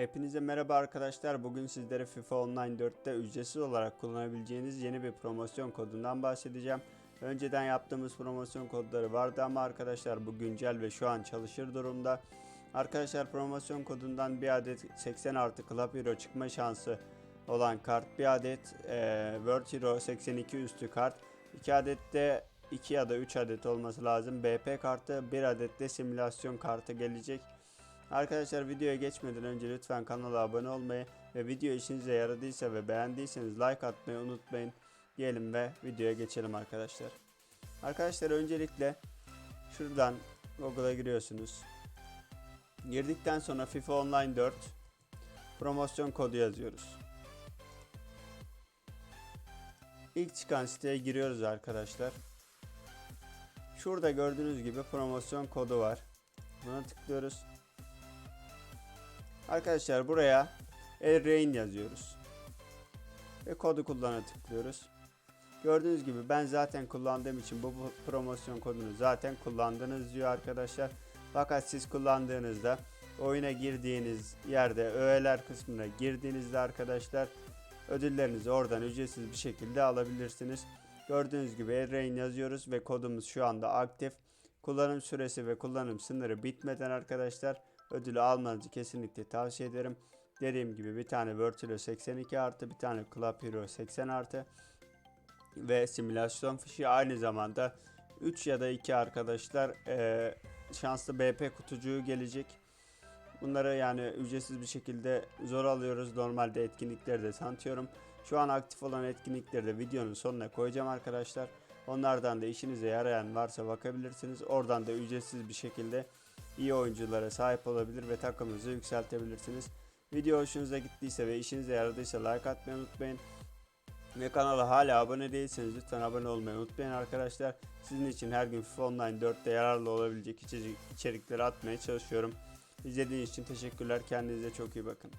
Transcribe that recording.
Hepinize merhaba arkadaşlar. Bugün sizlere FIFA Online 4'te ücretsiz olarak kullanabileceğiniz yeni bir promosyon kodundan bahsedeceğim. Önceden yaptığımız promosyon kodları vardı ama arkadaşlar bu güncel ve şu an çalışır durumda. Arkadaşlar promosyon kodundan bir adet 80 artı Club Hero çıkma şansı olan kart, bir adet e, World Hero 82 üstü kart, 2 adet de 2 ya da 3 adet olması lazım. BP kartı, 1 adet de simülasyon kartı gelecek. Arkadaşlar videoya geçmeden önce lütfen kanala abone olmayı ve video işinize yaradıysa ve beğendiyseniz like atmayı unutmayın diyelim ve videoya geçelim arkadaşlar. Arkadaşlar öncelikle şuradan Google'a giriyorsunuz. Girdikten sonra FIFA Online 4 promosyon kodu yazıyoruz. İlk çıkan siteye giriyoruz arkadaşlar. Şurada gördüğünüz gibi promosyon kodu var. Buna tıklıyoruz. Arkadaşlar buraya Elrain yazıyoruz. Ve kodu kullana tıklıyoruz. Gördüğünüz gibi ben zaten kullandığım için bu promosyon kodunu zaten kullandınız diyor arkadaşlar. Fakat siz kullandığınızda oyuna girdiğiniz yerde öğeler kısmına girdiğinizde arkadaşlar ödüllerinizi oradan ücretsiz bir şekilde alabilirsiniz. Gördüğünüz gibi Elrain yazıyoruz ve kodumuz şu anda aktif. Kullanım süresi ve kullanım sınırı bitmeden arkadaşlar ödülü almanızı kesinlikle tavsiye ederim. Dediğim gibi bir tane Hero 82 artı bir tane Club Hero 80 artı ve simülasyon fişi aynı zamanda 3 ya da 2 arkadaşlar eee, şanslı BP kutucuğu gelecek. Bunları yani ücretsiz bir şekilde zor alıyoruz. Normalde etkinlikleri de tanıtıyorum. Şu an aktif olan etkinlikleri de videonun sonuna koyacağım arkadaşlar. Onlardan da işinize yarayan varsa bakabilirsiniz. Oradan da ücretsiz bir şekilde iyi oyunculara sahip olabilir ve takımınızı yükseltebilirsiniz. Video hoşunuza gittiyse ve işinize yaradıysa like atmayı unutmayın. Ve kanala hala abone değilseniz lütfen abone olmayı unutmayın arkadaşlar. Sizin için her gün FIFA Online 4'te yararlı olabilecek içerik- içerikleri atmaya çalışıyorum. İzlediğiniz için teşekkürler. Kendinize çok iyi bakın.